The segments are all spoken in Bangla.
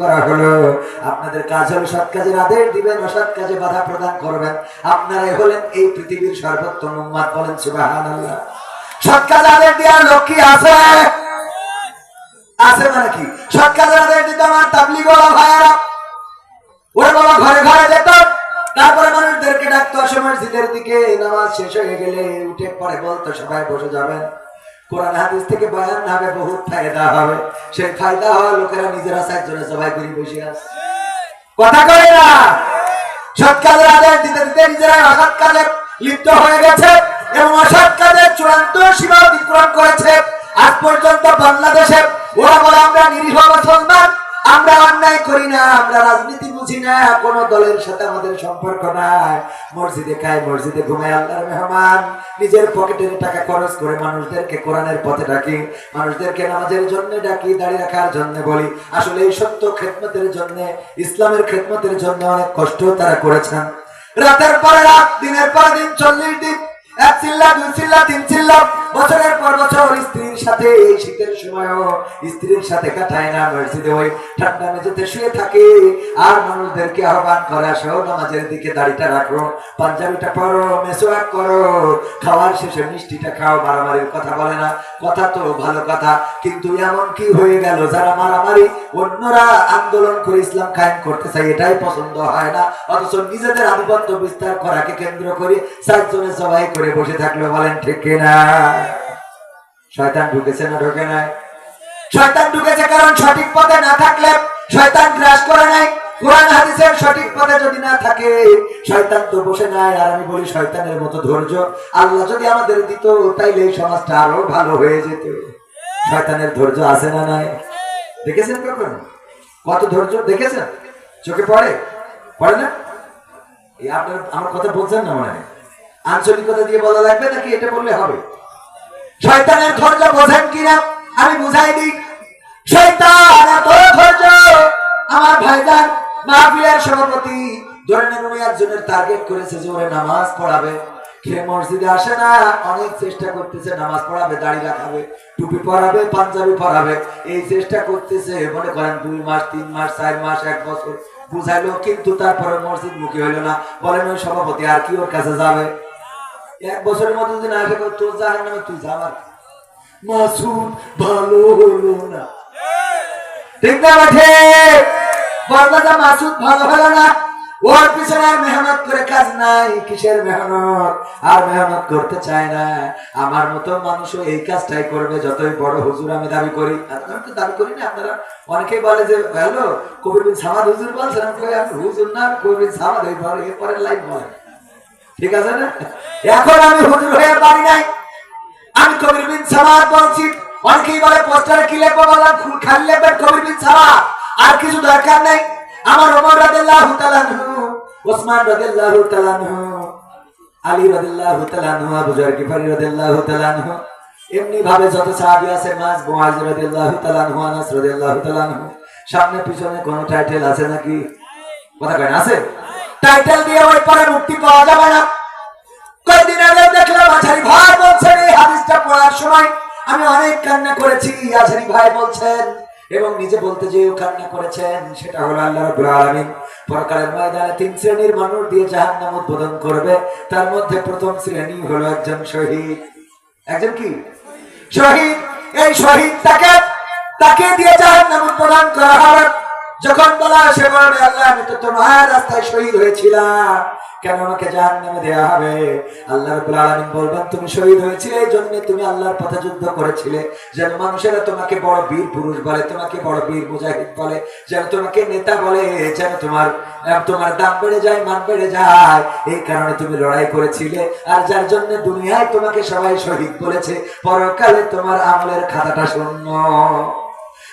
করা হলো। আপনাদের কাজ হলো সৎ কাজের আদেশ দিবেন, অসৎ কাজে বাধা প্রদান করবেন। আপনারাই হলেন এই পৃথিবীর সর্বোত্তম উম্মাদ, বলেন সুবহানাল্লাহ। সৎ কাজে আদেশ দেওয়ার লোক কি আছে? আছে মানে কি? সৎ কাজের আদেশ দিতে আমার তাবলিগ ওলা ভাইয়ারা বাবা, ঘরে ঘরে যেত। তারপরে মানুষদেরকে ডাকতো দিকে নামাজ শেষ হয়ে গেলে উঠে পরে বলতো, সবাই বসে যাবেন। কোরআন হাদিস থেকে বয়ান হবে, বহুত ফায়দা হবে। সেই ফায়দা হওয়া লোকেরা নিজেরা সাতজনে সবাই করে বসে আছে। কথা কয় না? সৎ কাজের দিতে দিতে নিজেরা আঘাত কাজে লিপ্ত হয়ে গেছে এবং অসৎ কাজের চূড়ান্ত সীমা অতিক্রম করেছে। আজ পর্যন্ত বাংলাদেশে ওরা বলে আমরা নিরীহ মুসলমান। আমরা অন্যায় করি না, আমরা রাজনীতি বুঝি না, কোন দলের সাথে আমাদের সম্পর্ক নাই। মসজিদে খাই মসজিদে ঘুমায় আল্লাহর মেহমান। নিজের পকেটের টাকা খরচ করে মানুষদেরকে কোরআনের পথে ডাকি, মানুষদেরকে নামাজের জন্য ডাকি দাঁড়িয়ে রাখার জন্য বলি। আসলে এই সত্য খেদমতের জন্য, ইসলামের খেদমতের জন্য অনেক কষ্ট তারা করেছেন। রাতের পরে রাত, দিনের পর দিন, চল্লিশ দিন, এক চিল্লা, দুই চিল্লা, তিন চিল্লা বছরের পর বছর স্ত্রীর সাথে, এই শীতের সময়ও স্ত্রীর সাথে কাটায় না, মসজিদে ওই ঠান্ডা মেঝেতে শুয়ে থাকে। আর মানুষদেরকে আহ্বান করে আসো নামাজের দিকে দাড়িটা রাখো, পাঞ্জাবিটা পরো, মেসোয়াক করো। খাওয়ার শেষে মিষ্টিটা খাও, মারামারির কথা বলে না। কথা তো ভালো কথা, কিন্তু এমন কি হয়ে গেল? যারা মারামারি, অন্যরা আন্দোলন করে ইসলাম কায়েম করতে চাই এটাই পছন্দ হয় না। অথচ নিজেদের আধিপত্য বিস্তার করাকে কেন্দ্র করে চারজনে সবাই করে বসে থাকলে, বলেন ঠিক কিনা? শয়তান ঢুকেছে না ঢোকে নাই? শয়তান ঢুকেছে কারণ সঠিক পথে না থাকলে শয়তান গ্রাস করে নাই। কোরআন হাদিসের সঠিক পথে যদি না থাকে, শয়তান তো বসে নাই। আর আমি বলি, শয়তানের মতো ধৈর্য। আল্লাহ যদি আমাদের দিত, তাইলে এই সমাজটা আরও ভালো হয়ে যেত। শয়তানের ধৈর্য আছে না নাই? দেখেছেন কখন? কত ধৈর্য? দেখেছেন? চোখে পড়ে? পড়ে না? আপনার আমার কথা বলছেন না মনে হয়? আঞ্চলিকতা দিয়ে বলা লাগবে নাকি? এটা বললে হবে। শয়তানের ধৈর্য বোঝেন কিনা? আমি বুঝাই দিই শয়তান, এত ধৈর্য আমার ভাইজান মাহফিলের সভাপতি ধরে নেন, উনি একজনের টার্গেট করেছে যে ওরে নামাজ পড়াবে। খেয়ে মসজিদে আসে না, অনেক চেষ্টা করতেছে, নামাজ পড়াবে, দাড়ি রাখাবে, টুপি পরাবে, পাঞ্জাবি পরাবে। এই চেষ্টা করতেছে, মনে করেন দুই মাস, তিন মাস, চার মাস, এক বছর, বুঝাইলো, কিন্তু তারপরে মসজিদ মুখী হইল না। বলেন ওই সভাপতি, আর কি ওর কাছে যাবে? এক বছরের মতো যদি না তোর জাহান নামে তুই ভালো হলো না। ঠিক না মাসুদ ভালো হলো না। ওর পিছনে আর মেহনত করে কাজ নাই। কিসের মেহনত? আর মেহনত করতে চায় না। আমার মতো মানুষও এই কাজটাই করবে, যতই বড় হুজুর আমি দাবি করি। তো দাবি করি না, আপনারা অনেকেই বলে যে হ্যালো কবির বিন সামাদ হুজুর বলছেন? হুজুর না, কবির বিন সামাদ এই পরে লাইন বলেন ঠিক আছে না? এখন আমি হুজুর হয়ে পারি নাই। আমি কবির বিন বলছি অনেকেই বলে পোস্টারে কি লিখব বললাম খালি লিখবেন কবির বিন আর কিছু দরকার নেই। আমার Omar Osman Ali Abu যর Gifari এমনি ভাবে যত সাহাবী আছে, মাস মুআজ রাদিয়াল্লাহু আনাস সামনে পিছনে কোন টাইটেল আছে নাকি? কথা কয় আছে? টাইটেল দিয়ে ওই পরে মুক্তি পাওয়া যাবে না। কয়েকদিন আগে দেখলাম আছারি ভাই বলছেন, এই হাদিসটা পড়ার সময় আমি অনেক কান্না করেছি। আছারি ভাই বলছেন, এবং নিজে বলতে যে কান্না করেছেন, সেটা হলো আল্লাহ রাব্বুল আলামিন পরকালের ময়দানে তিন শ্রেণির মানুষ দিয়ে জাহান্নাম উদ্বোধন করবে। তার মধ্যে প্রথম শ্রেণি হলো একজন শহীদ। একজন কি? শহীদ। এই শহীদ তাকে তাকে দিয়ে জাহান্নাম উদ্বোধন করা হবে। যখন বলা সে বলবে, আল্লাহ, আমি তো তোমার রাস্তায় শহীদ হয়েছিলাম। কেন আমাকে দেওয়া হবে? আল্লাহ আলামিন বলবেন, তুমি শহীদ হয়েছিলে এই তুমি আল্লাহর পথে যুদ্ধ করেছিলে। যেন মানুষেরা তোমাকে বড় বীর পুরুষ বলে, তোমাকে বড় বীর মুজাহিদ বলে, যেন তোমাকে নেতা বলে, যেন তোমার তোমার দাম বেড়ে যায়, মান বেড়ে যায়। এই কারণে তুমি লড়াই করেছিলে। আর যার জন্য দুনিয়ায় তোমাকে সবাই শহীদ বলেছে, পরকালে তোমার আমলের খাতাটা শূন্য।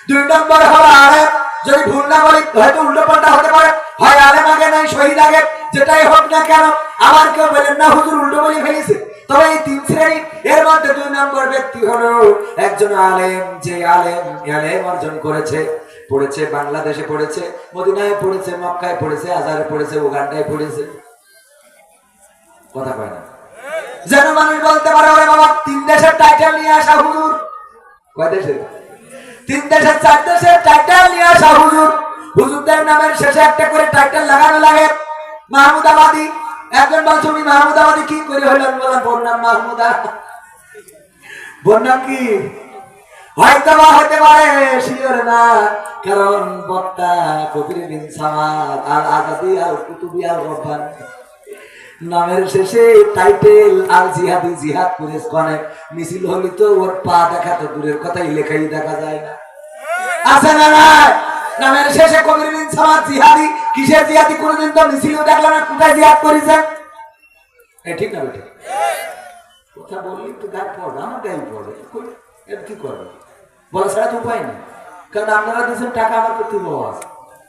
দুই নম্বর আলেম যদি ভুল না বলি হয়তো উল্টো পাল্টা হতে পারে। হয় আলেম আগে নাই, শহীদ আগে। যেটাই হোক না কেন আমার কেউ বলেন, না হুজুর, উল্টো বলে ফেলেছে। তবে এই তিন শ্রেণি, এর মধ্যে দুই নম্বর ব্যক্তি হলো একজন আলেম, যে আলেম আলেম অর্জন করেছে। পড়েছে, বাংলাদেশে পড়েছে, মদিনায় পড়েছে, মক্কায় পড়েছে আজারে পড়েছে, উগান্ডায় পড়েছে। কথা কয় না। যেন মানুষ বলতে পারে, ওরে বাবা, তিন দেশের টাইটেল নিয়ে আসা হুজুর। কয় দেশের? তিন দেশের চার দেশের টাইটেল নিয়ে আসা হুজুর। হুজুরদের নামের শেষে একটা করে টাইটেল লাগানো লাগে। মাহমুদাবাদী। একজন বলছে উনি মাহমুদাবাদী কি করে হইল আমি বললাম, বোন নাম মাহমুদা। বোন নাম কি? হয়তো বা হতে পারে, শিওর না। কারণ বক্তা কবির বিন সামাদ আর আজাদি আর কুতুবি আর রব্বান। নামের শেষে টাইটেল আর জিহাদি জিহাদ পুলিশ কনে মিছিল হলি তো ওর পা দেখা তো দূরের কথাই লেখাই দেখা যায় না। আছে না নামের শেষে কবির সামাদ জিহাদি কিসের জিহাদি কোনোদিন তো মিছিলও দেখলাম না, কোথায় জিহাদ করেছে? ঠিক না বেটা? কথা বললি তো গায়ে পড়বে আমার গায়ে পড়বে এর কি করবে বলা ছাড়া তো উপায় নেই। কারণ আপনারা দিয়েছেন টাকা আমার প্রতি আছে।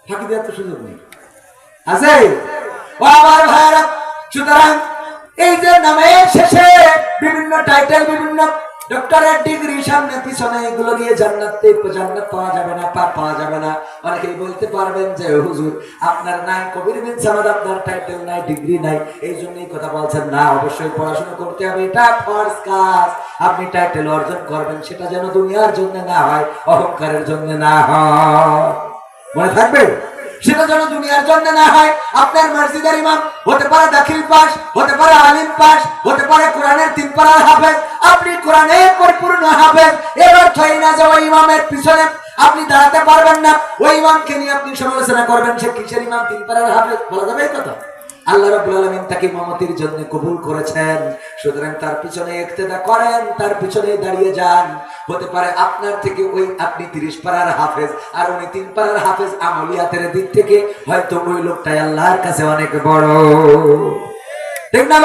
ফাঁকি দেওয়ার তো সুযোগ নেই। আছে? আমার ভাইরা সুতরাং এই যে নামের শেষে বিভিন্ন টাইটেল বিভিন্ন ডক্টরের ডিগ্রি সামনে পিছনে এগুলো দিয়ে জান্নাতে জান্নাত পাওয়া যাবে না, পাপ পাওয়া যাবে না। অনেকেই বলতে পারবেন যে, হুজুর, আপনার নাই, কবির বিন সামাদ, আপনার টাইটেল নাই ডিগ্রি নাই, এই জন্যই কথা বলছেন। না, অবশ্যই পড়াশোনা করতে হবে, এটা ফার্স্ট কাজ আপনি টাইটেল অর্জন করবেন, সেটা যেন দুনিয়ার জন্য না হয়, অহংকারের জন্য না হয়। মনে থাকবে? সেটা যেন দুনিয়ার জন্য না হয়। আপনার মসজিদের ইমাম, হতে পারে দাখিল পাস, হতে পারে আলিম পাস, হতে পারে কোরআনের তিন পাড়ার হাফেজ। আপনি কোরআনের পরিপূর্ণ হাফেজ। অর্থ এই না যে ওই ইমামের পিছনে আপনি দাঁড়াতে পারবেন না। ওই ইমামকে নিয়ে আপনি সমালোচনা করবেন, সে কিসের ইমাম, তিন পাড়ার হাফেজ? বলা যাবে কথা? আল্লাহ রাব্বুল আলামিন তাকে ইমামতির জন্য কবুল করেছেন। সুতরাং তার পিছনে ইক্তেদা করেন, তার পিছনে দাঁড়িয়ে যান। হতে পারে আপনার থেকে ওই আপনি তিরিশ পাড়ার হাফেজ, আর উনি তিন পাড়ার হাফেজ আমলিয়াতের দিক থেকে, হয়তো ওই লোকটাই আল্লাহর কাছে অনেক বড়। ঠিক না